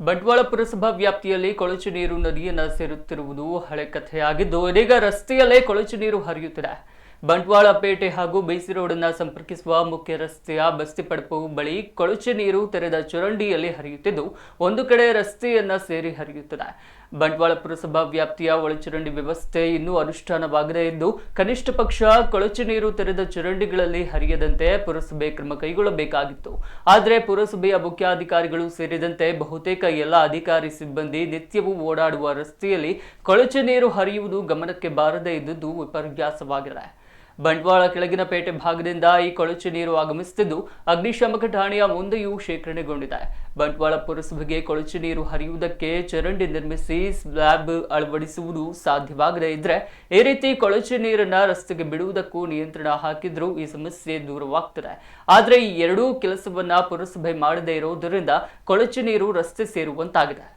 ಬಂಟ್ವಾಳ ಪುರಸಭಾ ವ್ಯಾಪ್ತಿಯಲ್ಲಿ ಕೊಳಚೆ ನೀರು ನದಿಯನ್ನು ಸೇರುತ್ತಿರುವುದು ಹಳೆ ಕಥೆಯಾಗಿದ್ದು, ಇದೀಗ ರಸ್ತೆಯಲ್ಲೇ ಕೊಳಚೆ ನೀರು ಹರಿಯುತ್ತಿದೆ. ಬಂಟ್ವಾಳ ಪೇಟೆ ಹಾಗೂ ಬೈಸಿ ರೋಡನ್ನು ಸಂಪರ್ಕಿಸುವ ಮುಖ್ಯ ರಸ್ತೆಯ ಬಸ್ತಿಪಡಪು ಬಳಿ ಕೊಳಚೆ ನೀರು ತೆರೆದ ಚರಂಡಿಯಲ್ಲಿ ಹರಿಯುತ್ತಿದ್ದು, ಒಂದು ಕಡೆ ರಸ್ತೆಯನ್ನ ಸೇರಿ ಹರಿಯುತ್ತದೆ. ಬಂಟ್ವಾಳ ಪುರಸಭಾ ವ್ಯಾಪ್ತಿಯ ಒಳಚರಂಡಿ ವ್ಯವಸ್ಥೆ ಇನ್ನೂ ಅನುಷ್ಠಾನವಾಗಿದೆ ಇದ್ದು, ಕನಿಷ್ಠ ಪಕ್ಷ ಕೊಳಚೆ ನೀರು ತೆರೆದ ಚರಂಡಿಗಳಲ್ಲಿ ಹರಿಯದಂತೆ ಪುರಸಭೆ ಕ್ರಮ ಕೈಗೊಳ್ಳಬೇಕಾಗಿತ್ತು. ಆದರೆ ಪುರಸಭೆಯ ಮುಖ್ಯಾಧಿಕಾರಿಗಳು ಸೇರಿದಂತೆ ಬಹುತೇಕ ಎಲ್ಲ ಅಧಿಕಾರಿ ಸಿಬ್ಬಂದಿ ನಿತ್ಯವೂ ಓಡಾಡುವ ರಸ್ತೆಯಲ್ಲಿ ಕೊಳಚೆ ನೀರು ಹರಿಯುವುದು ಗಮನಕ್ಕೆ ಬಾರದೇ ಇದ್ದುದು ವಿಪರ್ಯಾಸವಾಗಿದೆ. ಬಂಟ್ವಾಳ ಕೆಳಗಿನ ಪೇಟೆ ಭಾಗದಿಂದ ಈ ಕೊಳಚೆ ನೀರು ಆಗಮಿಸುತ್ತಿದ್ದು, ಅಗ್ನಿಶಾಮಕ ಠಾಣೆಯ ಮುಂದೆಯೂ ಶೇಖರಣೆಗೊಂಡಿದೆ. ಬಂಟ್ವಾಳ ಪುರಸಭೆಗೆ ಕೊಳಚೆ ನೀರು ಹರಿಯುವುದಕ್ಕೆ ಚರಂಡಿ ನಿರ್ಮಿಸಿ ಸ್ಲ್ಯಾಬ್ ಅಳವಡಿಸುವುದು ಸಾಧ್ಯವಾಗದೇ ಇದ್ರೆ, ಈ ರೀತಿ ಕೊಳಚೆ ನೀರನ್ನ ರಸ್ತೆಗೆ ಬಿಡುವುದಕ್ಕೂ ನಿಯಂತ್ರಣ ಹಾಕಿದ್ರೂ ಈ ಸಮಸ್ಯೆ ದೂರವಾಗ್ತದೆ. ಆದ್ರೆ ಈ ಎರಡೂ ಕೆಲಸವನ್ನ ಪುರಸಭೆ ಮಾಡದೇ ಇರೋದರಿಂದ ಕೊಳಚೆ ನೀರು ರಸ್ತೆ ಸೇರುವಂತಾಗಿದೆ.